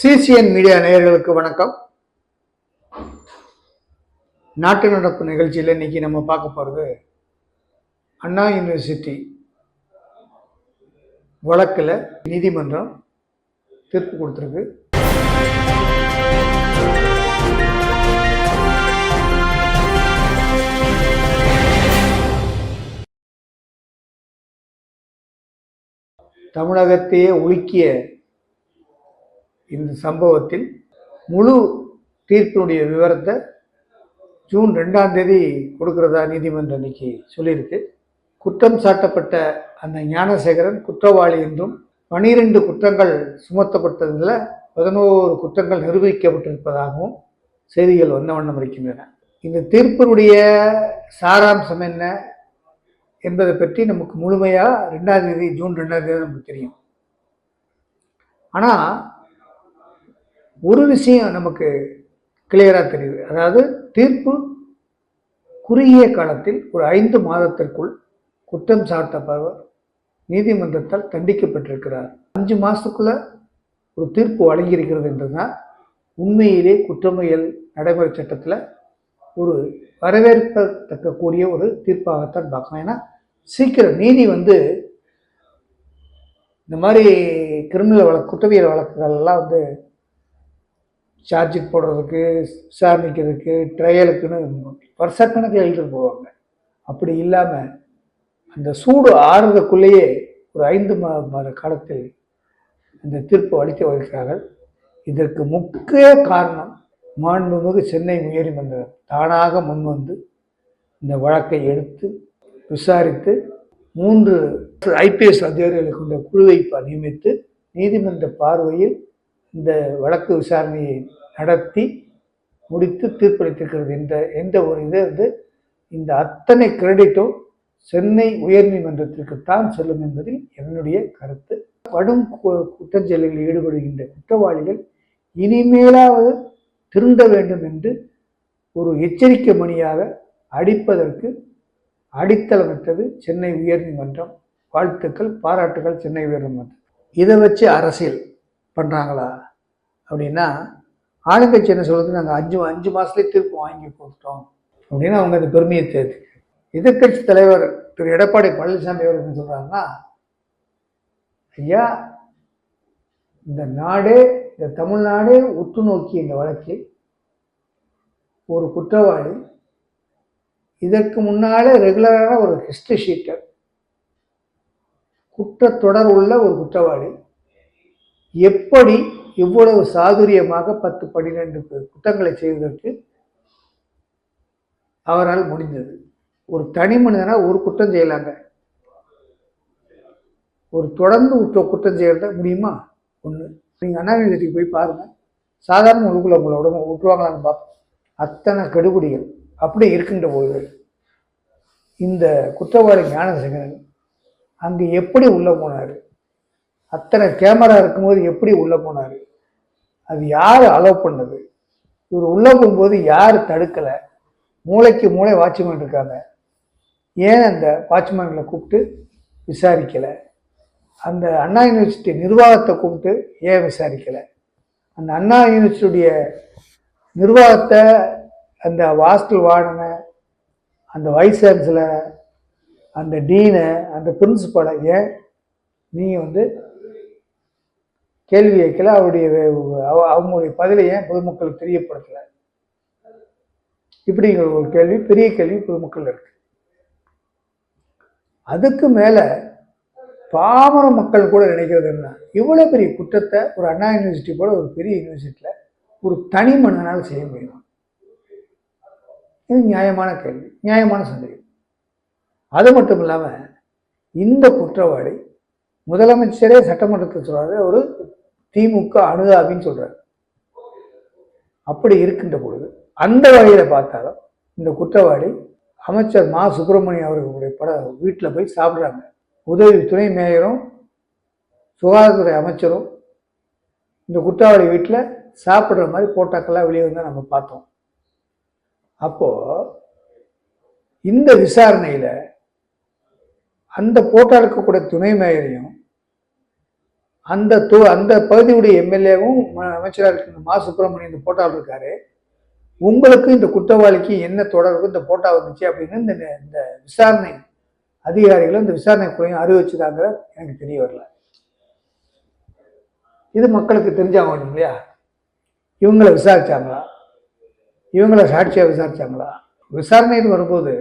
CCN media நேயர்களுக்கு வணக்கம். நாட்டு நடப்பு நிகழ்ச்சியில் இன்னைக்கு நம்ம பார்க்க போகிறது அண்ணா யூனிவர்சிட்டி வழக்கில் நீதிமன்றம் தீர்ப்பு கொடுத்துருக்கு. தமிழகத்தையே உலுக்கிய இந்த சம்பவத்தில் முழு தீர்ப்பினுடைய விவரத்தை ஜூன் ரெண்டாம் தேதி கொடுக்கிறதா நீதிமன்றம் இன்னைக்கு சொல்லியிருக்கு. குற்றம் சாட்டப்பட்ட அந்த ஞானசேகரன் குற்றவாளி என்றும் பனிரெண்டு குற்றங்கள் சுமத்தப்பட்டதில் பதினோரு குற்றங்கள் நிரூபிக்கப்பட்டிருப்பதாகவும் செய்திகள் வந்த வண்ணம் இருக்கின்றன. இந்த தீர்ப்பினுடைய சாராம்சம் என்ன என்பதை பற்றி நமக்கு முழுமையாக ரெண்டாம் தேதி ஜூன் ரெண்டாம் தேதி நமக்கு தெரியும். ஆனால் ஒரு விஷயம் நமக்கு கிளியராக தெரியுது. அதாவது தீர்ப்பு குறுகிய காலத்தில் ஒரு ஐந்து மாதத்திற்குள் குற்றம் சாட்டப்பவர் நீதிமன்றத்தால் தண்டிக்கப்பட்டிருக்கிறார். அஞ்சு மாதத்துக்குள்ள ஒரு தீர்ப்பு வழங்கியிருக்கிறது என்றுதான் உண்மையிலே குற்றவியல் நடைமுறை சட்டத்தில் ஒரு வரவேற்கத்தக்கக்கூடிய ஒரு தீர்ப்பாகத்தான் பார்க்கலாம். ஏன்னா சீக்கிரம் நீதி வந்து இந்த மாதிரி கிரிமினல் வழக்கு குற்றவியல் வழக்குகள்லாம் வந்து சார்ஜுக்கு போடுறதுக்கு விசாரணைக்கிறதுக்கு ட்ரையலுக்குன்னு வருஷக்கணக்கில் எழுதிட்டு போவாங்க. அப்படி இல்லாமல் அந்த சூடு ஆறுறதுக்குள்ளேயே ஒரு ஐந்து மா மாத காலத்தில் இந்த தீர்ப்பு அளித்து வருகிறார்கள். இதற்கு முக்கிய காரணம் மாண்புமிகு சென்னை உயர்நீதிமன்றம் தானாக முன்வந்து இந்த வழக்கை எடுத்து விசாரித்து மூன்று ஐபிஎஸ் அதிகாரிகளை கொண்ட குழுவை நியமித்து நீதிமன்ற பார்வையில் இந்த வழக்கு விசாரணையை நடத்தி முடித்து தீர்ப்பளித்திருக்கிறது. என்ற எந்த ஒரு இதை வந்து இந்த அத்தனை கிரெடிட்டும் சென்னை உயர்நீதிமன்றத்திற்கு தான் செல்லும் என்பதில் என்னுடைய கருத்து. கடும் கு- குற்றச்செயல்களில் ஈடுபடுகின்ற குற்றவாளிகள் இனிமேலாவது திருந்த வேண்டும் என்று ஒரு எச்சரிக்கை மணியாக அடிப்பதற்கு அடித்தளமிட்டது சென்னை உயர்நீதிமன்றம். வாழ்த்துக்கள் பாராட்டுகள் சென்னை உயர்நீதிமன்றம். இதை வச்சு அரசியல். பண்ணுறாங்களா அப்படின்னா ஆளுங்கட்சி என்ன சொல்கிறது நாங்கள் அஞ்சு அஞ்சு மாதத்துலேயே தீர்ப்பு வாங்கி கொடுத்தோம் அப்படின்னு அவங்க அந்த பெருமையை தேர்த்து எதிர்க்கட்சி தலைவர் திரு. எடப்பாடி பழனிசாமி அவர் என்ன சொல்கிறாங்கன்னா ஐயா இந்த நாடே இந்த தமிழ்நாடே உற்று நோக்கி இந்த வழக்கில் ஒரு குற்றவாளி இதற்கு முன்னாலே ரெகுலரான ஒரு ஹிஸ்டரி ஷீட்டர் குற்றத்தொடர் உள்ள ஒரு குற்றவாளி எப்படி இவ்வளவு சாதுரியமாக பத்து பன்னிரெண்டு குற்றங்களை செய்வதற்கு அவரால் முடிந்தது. ஒரு தனி மனிதனா ஒரு குற்றம் செய்யலாங்க. ஒரு தொடர்ந்து குற்றம் செய்யறத முடியுமா? ஒன்று நீங்கள் அண்ணா யூனிவர்சிட்டிக்கு போய் பாருங்கள் சாதாரண உங்களுக்குள்ள உங்களை விட விட்டுருவாங்களான்னு பார்ப்போம். அத்தனை கெடுபிடிகள் அப்படி இருக்கின்ற போது இந்த குற்றவாளி ஞானசேகரன் அங்கே எப்படி உள்ளே போனார்? அத்தனை கேமரா இருக்கும்போது எப்படி உள்ளே போனார்? அது யார் அலோவ் பண்ணது? இவர் உள்ளே போகும்போது யார் தடுக்கலை? மூளைக்கு மூளை வாட்ச்மேன் இருக்காங்க. ஏன் அந்த வாட்ச்மேன்களை கூப்பிட்டு விசாரிக்கலை? அந்த அண்ணா யூனிவர்சிட்டி நிர்வாகத்தை கூப்பிட்டு ஏன் விசாரிக்கலை? அந்த அண்ணா யூனிவர்சிட்டியுடைய நிர்வாகத்தை அந்த ஹாஸ்டல் வார்டனை அந்த வைஸ் சான்சலரை அந்த டீனை அந்த பிரின்சிபலை ஏன் நீங்கள் வந்து கேள்வி கேட்கல அவருடைய அவ- அவங்களுடைய பதிலை ஏன் பொதுமக்களுக்கு தெரியப்படுத்தலை? இப்படிங்கிற ஒரு கேள்வி பெரிய கேள்வி பொதுமக்கள் இருக்கு. அதுக்கு மேலே பாமர மக்கள் கூட நினைக்கிறது என்ன? இவ்வளோ பெரிய குற்றத்தை ஒரு அண்ணா யூனிவர்சிட்டி போல ஒரு பெரிய யூனிவர்சிட்டியில் ஒரு தனி மனிதனால் செய்ய முடியும்? இது நியாயமான கேள்வி நியாயமான சந்தேகம். அது மட்டும் இல்லாமல் இந்த குற்றவாளி முதலமைச்சரே சட்டமன்றத்தில் சொல்றாரு ஒரு திமுக அனுதாபின்னு சொல்றாரு. அப்படி இருக்கின்ற பொழுது அந்த வகையில பார்த்தாலும் இந்த குற்றவாளி அமைச்சர் மா. சுப்பிரமணியம் அவர்களுடைய பட வீட்டில் போய் சாப்பிட்றாங்க. உதவி துணை மேயரும் சுகாதாரத்துறை அமைச்சரும் இந்த குற்றவாளி வீட்டில் சாப்பிட்ற மாதிரி போட்டாக்கெல்லாம் வெளியே வந்து நம்ம பார்த்தோம். அப்போது இந்த விசாரணையில் அந்த போட்டா இருக்கக்கூடிய துணை மேயரையும் அந்த தொ அந்த பகுதியுடைய எம்எல்ஏவும் அமைச்சராக இருக்கிற மா. சுப்பிரமணியம் இந்த போட்டாவில் இருக்காரு. உங்களுக்கு இந்த குற்றவாளிக்கு என்ன தொடர்பு இந்த போட்டா வந்துச்சு அப்படின்னு இந்த இந்த விசாரணை அதிகாரிகளும் இந்த விசாரணை குறையும் அறிவிச்சுதாங்கிற எனக்கு தெரிய வரல. இது மக்களுக்கு தெரிஞ்சாகணும் இல்லையா? இவங்களை விசாரிச்சாங்களா? இவங்களை சாட்சியாக விசாரிச்சாங்களா? விசாரணைன்னு வரும்போது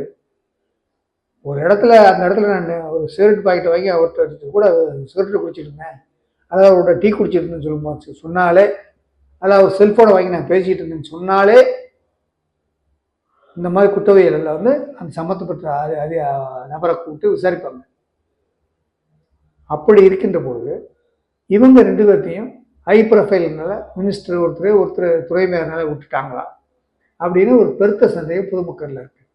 ஒரு இடத்துல அந்த இடத்துல நான் ஒரு சிகரெட் பாக்கெட் வாங்கி அவர்கிட்ட கூட சிகரெட்டு குடிச்சிட்டு இருந்தேன். அதாவது அவரோட டீ குடிச்சிட்டு இருந்தேன்னு சொல்லும்போது சொன்னாலே அதாவது ஒரு செல்ஃபோனை வாங்கி நான் பேசிகிட்டு இருந்தேன்னு சொன்னாலே இந்த மாதிரி குற்றவியலில் வந்து அந்த சம்மந்தப்பட்ட அது அது நபரை கூப்பிட்டு விசாரிப்பாங்க. அப்படி இருக்கின்ற பொழுது இவங்க ரெண்டு பேர்த்தையும் ஹை ப்ரொஃபைல்னால மினிஸ்டர் ஒருத்தர் ஒருத்தர் துறை மேயர்னால விட்டுட்டாங்களா? அப்படின்னு ஒரு பெருத்த சந்தேகம் பொதுமக்களில் இருக்குது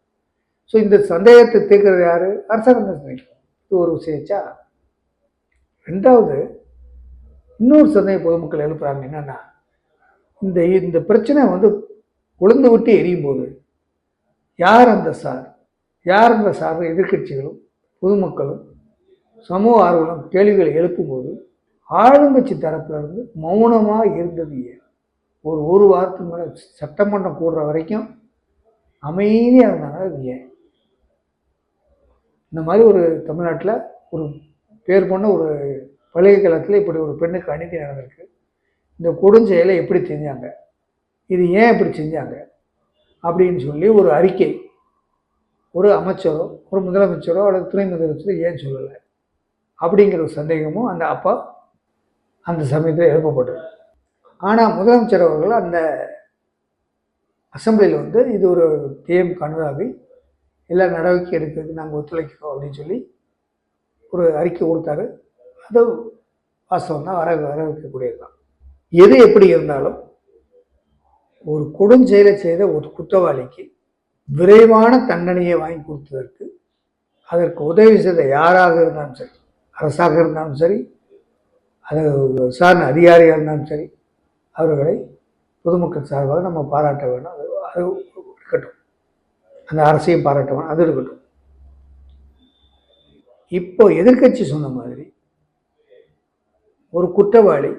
ஸோ இந்த சந்தேகத்தை தீர்க்கிறது யார்? அரசாங்கம் இது ஒரு விஷயச்சா ரெண்டாவது இன்னொரு சந்தேகம் பொதுமக்கள் எழுப்புறாங்க என்னென்னா இந்த இந்த பிரச்சனை வந்து உளுந்து விட்டு எரியும் போது யார் அந்த சார்? யார் அந்த சார் எதிர்கட்சிகளும் பொதுமக்களும் சமூக ஆர்வலும் கேள்விகளை எழுப்பும்போது ஆளுங்கட்சி தரப்பிலிருந்து மௌனமாக இருந்தது ஏன்? ஒரு ஒரு வாரத்துக்கு மேலே சட்டமன்றம் கூடுற வரைக்கும் அமைதியாக இருந்தாங்க அது ஏன்? இந்த மாதிரி ஒரு தமிழ்நாட்டில் ஒரு பேர் பண்ண ஒரு பல்கலைக்கழகத்தில் இப்படி ஒரு பெண்ணுக்கு அநீதி நடந்திருக்கு. இந்த கொடுஞ்செயலை எப்படி செஞ்சாங்க? இது ஏன் இப்படி செஞ்சாங்க? அப்படின்னு சொல்லி ஒரு அறிக்கை ஒரு அமைச்சரோ ஒரு முதலமைச்சரோ அல்லது துணை முதலமைச்சரோ ஏன் சொல்லலை? அப்படிங்கிற ஒரு சந்தேகமும் அந்த அப்பா அந்த சமயத்தில் எழுப்பப்பட்டது. ஆனால் முதலமைச்சர் அவர்கள் அந்த அசம்பிளியில் வந்து இது ஒரு தேம் கனுராவி எல்லா நடவடிக்கை எடுக்கிறதுக்கு நாங்கள் ஒத்துழைக்கிறோம் அப்படின்னு சொல்லி ஒரு அறிக்கை கொடுத்தாரு. அது வாஸ்தவம் தான் வர வரவேற்கக்கூடியது தான் எது எப்படி இருந்தாலும் ஒரு கொடுஞ்செயலை செய்த ஒரு குற்றவாளிக்கு விரைவான தண்டனையை வாங்கி கொடுத்ததற்கு அதற்கு உதவி செய்த யாராக இருந்தாலும் சரி அரசாக இருந்தாலும் சரி அது விசாரணை அதிகாரியாக இருந்தாலும் சரி அவர்களை பொதுமக்கள் சார்பாக நம்ம பாராட்ட வேணும். அது அது இருக்கட்டும். அந்த அரசையும் பாராட்ட வேணும். அது இருக்கட்டும். இப்போ எதிர்கட்சி சொன்ன மாதிரி ஒரு குற்றவாளி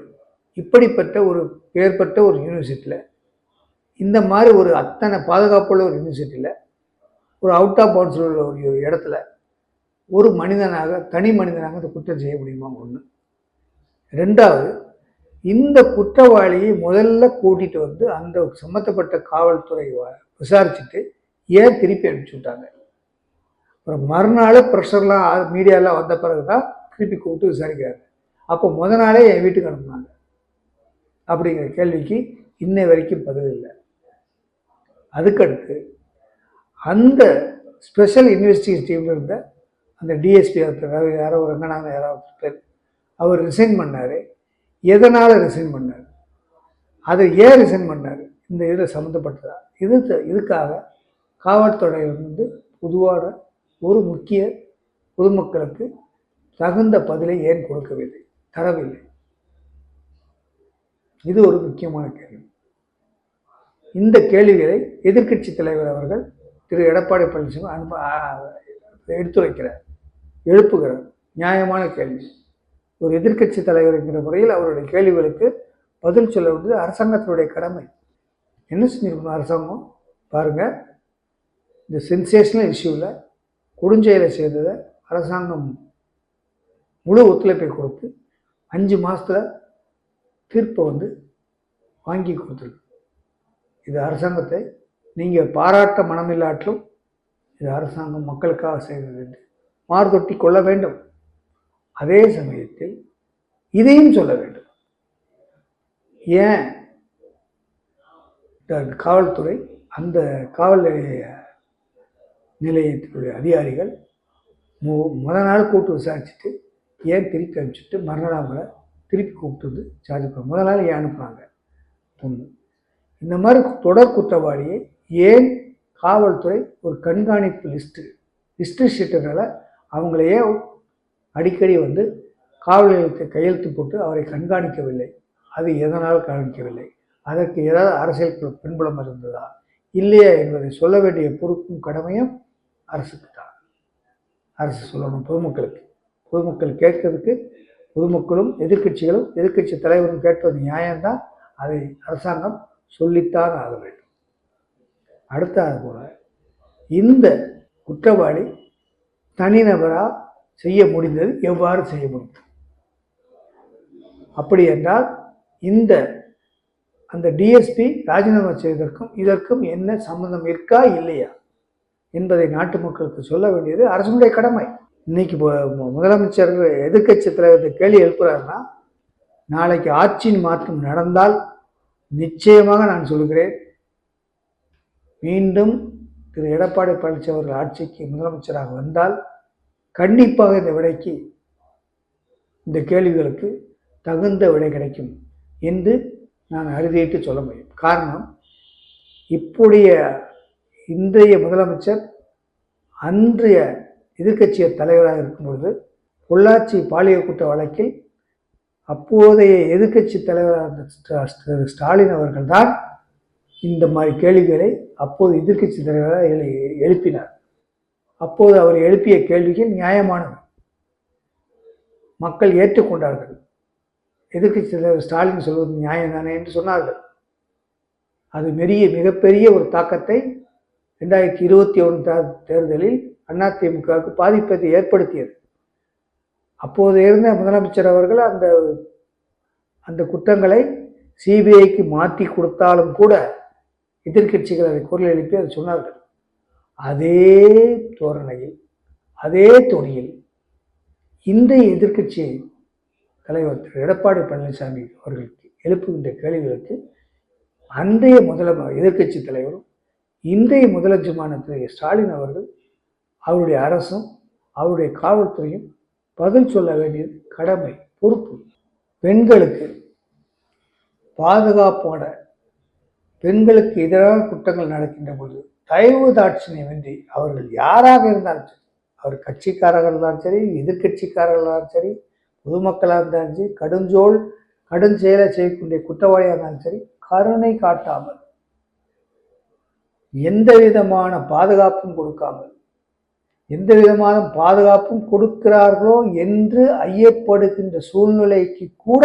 இப்படிப்பட்ட ஒரு பெயர்பட்ட ஒரு யூனிவர்சிட்டியில் இந்த மாதிரி ஒரு அத்தனை பாதுகாப்புள்ள ஒரு யூனிவர்சிட்டியில் ஒரு அவுட் ஆஃப் பவுன்ஸில் உள்ள ஒரு இடத்துல ஒரு மனிதனாக தனி மனிதனாக அந்த குற்றம் செய்ய முடியுமா? ஒன்று ரெண்டாவது இந்த குற்றவாளியை முதல்ல கூட்டிகிட்டு வந்து அந்த சம்மந்தப்பட்ட காவல்துறை விசாரிச்சுட்டு ஏன் திருப்பி அனுப்பிச்சு விட்டாங்க? அப்புறம் மறுநாள் ப்ரெஷர்லாம் மீடியாலாம் வந்த பிறகு தான் திருப்பி கூப்பிட்டு விசாரிக்கிறாங்க. அப்போ முத நாளே என் வீட்டுக்கு அனுப்புனாங்க. அப்படிங்கிற கேள்விக்கு இன்னை வரைக்கும் பதில் இல்லை. அதுக்கடுத்து அந்த ஸ்பெஷல் இன்வெஸ்டிகேஷன் டீமில் இருந்த அந்த டிஎஸ்பி ஒருத்தர் யாரோ ரங்கநாதன் யாரோ பேர் அவர் ரிசைன் பண்ணார். எதனால் ரிசைன் பண்ணார்? அதை ஏன் ரிசைன் பண்ணார்? இந்த இதில் சம்மந்தப்பட்டதா இது இதுக்காக காவல்துறை வந்து பொதுவான ஒரு முக்கிய பொதுமக்களுக்கு தகுந்த பதிலை ஏன் கொடுக்கவில்லை? தரவில்லை. இது ஒரு முக்கியமான கேள்வி. இந்த கேள்விகளை எதிர்க்கட்சி தலைவர் அவர்கள் திரு. எடப்பாடி பழனிசாமி அனுப்ப எடுத்துரைக்கிறார். எழுப்புகிறார். நியாயமான கேள்வி. ஒரு எதிர்க்கட்சி தலைவர் என்கிற முறையில் அவருடைய கேள்விகளுக்கு பதில் சொல்ல வேண்டியது அரசாங்கத்தினுடைய கடமை. என்ன செஞ்சிருக்கணும் அரசாங்கம்? பாருங்கள் இந்த சென்சேஷனல் இஷ்யூவில் கொடுஞ்செயலை செய்ததை அரசாங்கம் முழு ஒத்துழைப்பை கொடுத்து அஞ்சு மாதத்தில் தீர்ப்பை வந்து வாங்கி கொடுத்துருக்கு இது அரசாங்கத்தை நீங்கள் பாராட்ட மனமில்லாற்றும் இது அரசாங்கம் மக்களுக்காக செய்தது என்று மார்தொட்டி கொள்ள வேண்டும். அதே சமயத்தில் இதையும் சொல்ல வேண்டும். ஏன்? காவல்துறை அந்த காவல் நிலைய நிலையத்தினுடைய அதிகாரிகள் மு முத நாள் கூட்டு விசாரிச்சுட்டு ஏன் திருப்பி அனுப்பிச்சிட்டு மறுநாள் அவங்கள திருப்பி கூப்பிட்டு வந்து சார்ஜ் பண்ண முதல் நாள் ஏன் அனுப்புனாங்க? ஒன்று இந்த மாதிரி தொடர் குற்றவாளியை ஏன் காவல்துறை ஒரு கண்காணிப்பு லிஸ்ட்டு லிஸ்ட்டு ஷீட்டுனால அவங்களையே அடிக்கடி வந்து காவல் நிலையத்தை கையெழுத்து போட்டு அவரை கண்காணிக்கவில்லை. அது எதனால் கவனிக்கவில்லை அதற்கு ஏதாவது அரசியல் பின்புலம் இருந்ததா? இல்லையா என்பதை சொல்ல வேண்டிய பொறுப்பும் கடமையும் அரசுக்கு தான் அரசு சொல்லணும் பொதுமக்களுக்கு. பொதுமக்கள் கேட்கறதுக்கு பொதுமக்களும் எதிர்க்கட்சிகளும் எதிர்க்கட்சி தலைவரும் கேட்பது நியாயம்தான். அதை அரசாங்கம் சொல்லித்தான் ஆக வேண்டும். அடுத்தது போல இந்த குற்றவாளி தனிநபராக செய்ய முடிந்தது எவ்வாறு செய்ய முடிந்தது அப்படி என்றால் இந்த அந்த டிஎஸ்பி ராஜினாமா செய்வதற்கும் இதற்கும் என்ன சம்பந்தம் இருக்கா இல்லையா என்பதை நாட்டு மக்களுக்கு சொல்ல வேண்டியது அரசனுடைய கடமை. இன்னைக்கு முதலமைச்சர் எதிர்கட்சி தலைவர்கிட்ட கேள்வி எழுப்புறாருன்னா நாளைக்கு ஆட்சியின் மாற்றம் நடந்தால் நிச்சயமாக நான் சொல்கிறேன். மீண்டும் திரு எடப்பாடி பழனிசாமி அவர்கள் ஆட்சிக்கு முதலமைச்சராக வந்தால் கண்டிப்பாக இந்த விடைக்கு இந்த கேள்விகளுக்கு தகுந்த விடை கிடைக்கும் என்று நான் அறுதியிட்டு சொல்ல முடியும். காரணம் இப்போடைய இன்றைய முதலமைச்சர் அன்றைய எதிர்க்கட்சிய தலைவராக இருக்கும் பொழுது பொள்ளாச்சி பாலியல் குற்ற வழக்கில் அப்போதைய எதிர்க்கட்சி தலைவராக இருந்த ஸ்டா- ஸ்டாலின் அவர்கள்தான் இந்த மாதிரி கேள்விகளை அப்போது எதிர்க்கட்சி தலைவராக எழு- எழுப்பினார். அப்போது அவர் எழுப்பிய கேள்விகள் நியாயமானது மக்கள் ஏற்றுக்கொண்டார்கள். எதிர்க்கட்சி தலைவர் ஸ்டாலின் சொல்வது நியாயம் தானே என்று சொன்னார்கள். அது மெரிய மிகப்பெரிய ஒரு தாக்கத்தை ரெண்டாயிரத்தி இருபத்தி ஒன்று தேர்தலில் அதிமுகவுக்கு பாதிப்பை ஏற்படுத்தியது. அப்போது இருந்த முதலமைச்சர் அவர்கள் அந்த அந்த குற்றங்களை சிபிஐக்கு மாற்றி கொடுத்தாலும் கூட எதிர்க்கட்சிகள் அதை குரல் எழுப்பி அதை சொன்னார்கள். அதே தோரணையில் அதே தொனியில் இந்த எதிர்க்கட்சி தலைவர் திரு. எடப்பாடி பழனிசாமி அவர்களுக்கு எழுப்புகின்ற கேள்விகளுக்கு அன்றைய முதல எதிர்க்கட்சி தலைவரும் இன்றைய முதலமைச்சருமான திரு. ஸ்டாலின் அவர்கள் அவருடைய அரசும் அவருடைய காவல்துறையும் பதில் சொல்ல வேண்டியது கடமை பொறுப்பு. பெண்களுக்கு பாதுகாப்போட பெண்களுக்கு எதிரான குற்றங்கள் நடக்கின்ற பொழுது தயவு தாட்சியமின்றி அவர்கள் யாராக இருந்தாலும் சரி அவர் கட்சிக்காரர்கள் இருந்தாலும் சரி எதிர்கட்சிக்காரர்களாக சரி பொதுமக்களாக இருந்தாலும் சரி கடுஞ்சோல் கடும் செயலை செய்யக்கூடிய குற்றவாளியாக இருந்தாலும் சரி கருணை காட்டாமல் எந்த விதமான பாதுகாப்பும் கொடுக்காமல் எந்த விதமான பாதுகாப்பும் கொடுக்கிறார்களோ என்று ஐயப்படுகின்ற சூழ்நிலைக்கு கூட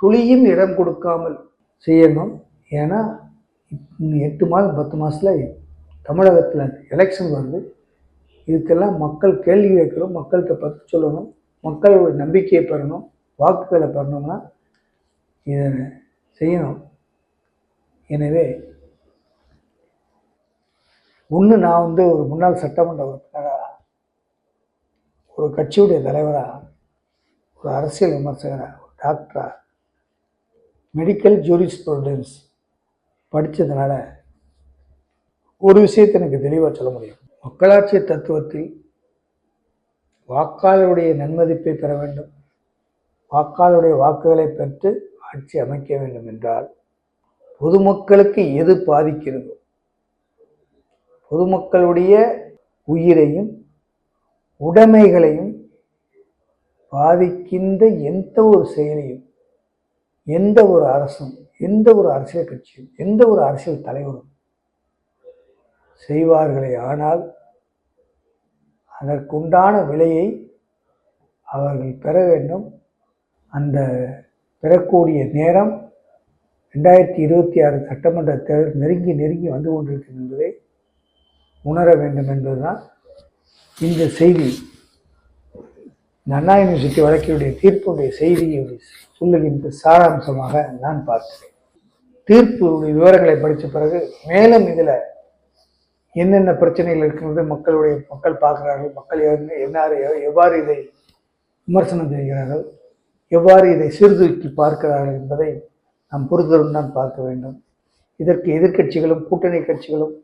துளியும் இடம் கொடுக்காமல் செய்யணும். ஏன்னா எட்டு மாதம் பத்து மாதத்தில் தமிழகத்தில் எலெக்ஷன் வருது. இதுக்கெல்லாம் மக்கள் கேள்வி கேட்கணும் மக்கள்கிட்ட பதில் சொல்லணும் மக்களோட நம்பிக்கையை பெறணும் வாக்குகளை பெறணும்னா இதை செய்யணும். எனவே ஒன்று நான் வந்து ஒரு முன்னாள் சட்டமன்ற உறுப்பினராக ஒரு கட்சியுடைய தலைவராக ஒரு அரசியல் விமர்சகராக ஒரு டாக்டராக மெடிக்கல் ஜூரிஸ்ப்ரூடன்ஸ் படித்ததுனால ஒரு விஷயத்தை எனக்கு தெளிவாக சொல்ல முடியும். மக்களாட்சி தத்துவத்தில் வாக்காளருடைய நன்மதிப்பை பெற வேண்டும். வாக்காளருடைய வாக்குகளை பெற்று ஆட்சி அமைக்க வேண்டும் என்றால் பொதுமக்களுக்கு எது பாதிக்கிறதோ பொதுமக்களுடைய உயிரையும் உடைமைகளையும் பாதிக்கின்ற எந்த ஒரு செயலையும் எந்த ஒரு அரசும் எந்த ஒரு அரசியல் கட்சியும் எந்த ஒரு அரசியல் தலைவரும் செய்வார்களே ஆனால் அதற்குண்டான விலையை அவர்கள் பெற வேண்டும். அந்த பெறக்கூடிய நேரம் ரெண்டாயிரத்தி இருபத்தி ஆறு சட்டமன்ற தேர்தல் நெருங்கி நெருங்கி வந்து கொண்டிருக்கிறது உணர வேண்டும் என்பதுதான் இந்த செய்தி. இந்த அண்ணா யூனிவர்சிட்டி வழக்கினுடைய தீர்ப்புடைய செய்தியை சொல்லுகின்ற சாராம்சமாக நான் பார்க்கிறேன். தீர்ப்புடைய விவரங்களை படித்த பிறகு மேலும் இதில் என்னென்ன பிரச்சனைகள் இருக்கிறது மக்களுடைய மக்கள் பார்க்குறார்கள் மக்கள் என்ன எவ்வாறு இதை விமர்சனம் செய்கிறார்கள் எவ்வாறு இதை சீர்தூக்கி பார்க்கிறார்கள் என்பதை நாம் பொறுத்தரும் தான் பார்க்க வேண்டும். இதற்கு எதிர்க்கட்சிகளும் கூட்டணி கட்சிகளும்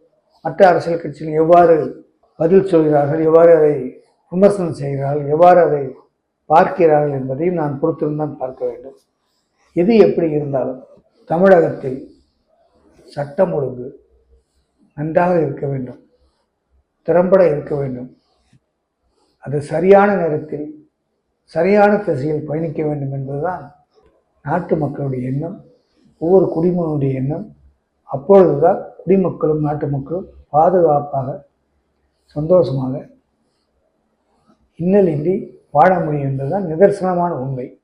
மற்ற அரசியல் கட்சியில் எவ்வாறு பதில் சொல்கிறார்கள் எவ்வாறு அதை விமர்சனம் செய்கிறார்கள் எவ்வாறு அதை பார்க்கிறார்கள் என்பதையும் நான் பொறுத்திருந்தான் பார்க்க வேண்டும். எது எப்படி இருந்தாலும் தமிழகத்தில் சட்டம் ஒழுங்கு நன்றாக இருக்க வேண்டும். திறம்பட இருக்க வேண்டும். அது சரியான நேரத்தில் சரியான திசையில் பயணிக்க வேண்டும் என்பதுதான் நாட்டு மக்களுடைய எண்ணம் ஒவ்வொரு குடிமகனுடைய எண்ணம். அப்பொழுதுதான் குடிமக்களும் நாட்டு மக்களும் பாதுகாப்பாக சந்தோஷமாக இன்னலின்றி வாழ முடியும் என்பதுதான் நிதர்சனமான உண்மை.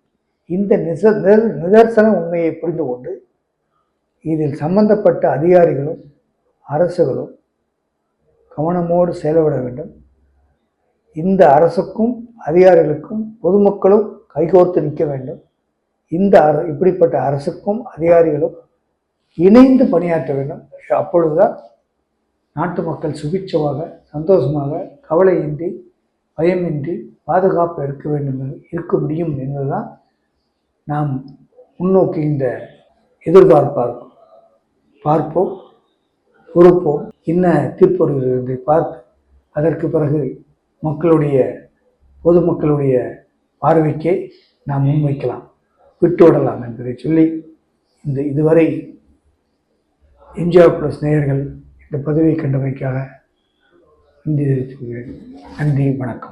இந்த நிச நித- நிதர்சன உண்மையை புரிந்து கொண்டு இதில் சம்பந்தப்பட்ட அதிகாரிகளும் அரசுகளும் கவனமோடு செயல்பட வேண்டும். இந்த அரசுக்கும் அதிகாரிகளுக்கும் பொதுமக்களும் கைகோர்த்து நிற்க வேண்டும். இந்த இப்படிப்பட்ட அரசுக்கும் அதிகாரிகளும் இணைந்து பணியாற்ற வேண்டும். அப்பொழுதுதான் நாட்டு மக்கள் சுபிட்சமாக சந்தோஷமாக கவலையின்றி பயமின்றி பாதுகாப்பு இருக்க வேண்டும் என்று- இருக்க முடியும் என்பதுதான் நாம் முன்னோக்கி இந்த எதிர்பார்ப்பார் பார்ப்போம் பொறுப்போம். என்ன தீர்ப்பு பார்த்து அதற்கு பிறகு மக்களுடைய பொதுமக்களுடைய பார்வைக்கே நாம் முன்வைக்கலாம். விட்டுவிடலாம் என்பதை சொல்லி இந்த இதுவரை எம்ஜிஆர் ப்ளஸ் நேயர்கள் இந்த பதவியை கண்டமைக்காக நன்றி தெரிவித்துக் கொள்கிறேன். நன்றி வணக்கம்.